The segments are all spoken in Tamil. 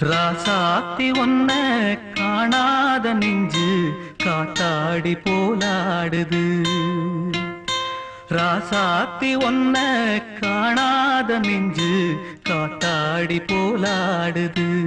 ராசாத்தி ஒன்ன காணாத நெஞ்சு காத்தாடி போலாடுது. ராசாத்தி ஒன்ன காணாத நெஞ்சு காத்தாடி போலாடுது.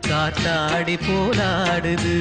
காத்தாடி போலாடுது.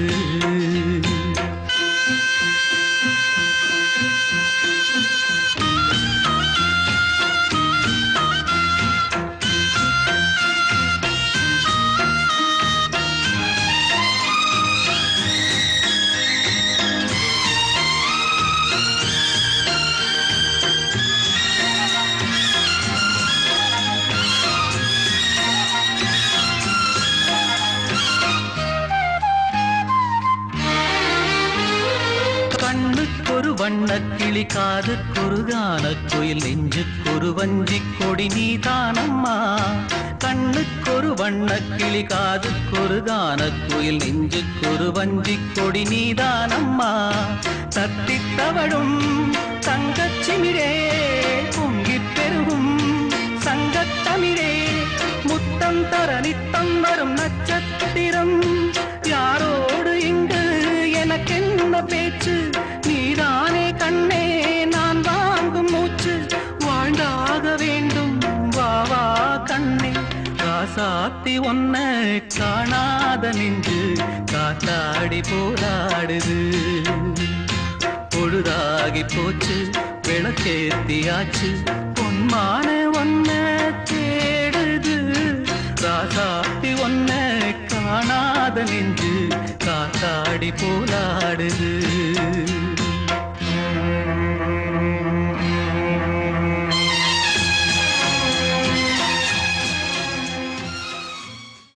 ஒரு வண்ண கிளி காது கான குயில் நெஞ்சுக்கொரு வஞ்சி கொடி நீதானம்மா. கண்ணுக்கொரு வண்ண கிளி காது கான குயில் நெஞ்சுக்கொரு வஞ்சி கொடி நீதானம்மா. தத்தித் தவழும் தங்கச்சிமிழே பொங்கிப் பெருகும். சங்கத்தமிழே முத்தம் தர நித்தம் வரும் நட்சத்திரம். ராசாத்தி ஒன்ன காணாத நெஞ்சு காத்தாடி போராடுது. பொழுதாகி போச்சு விளக்கேத்தியாச்சு பொன்மான ஒன்ன தேடுது. ராசாத்தி ஒன்ன காணாத நெஞ்சு காத்தாடி போராடுது.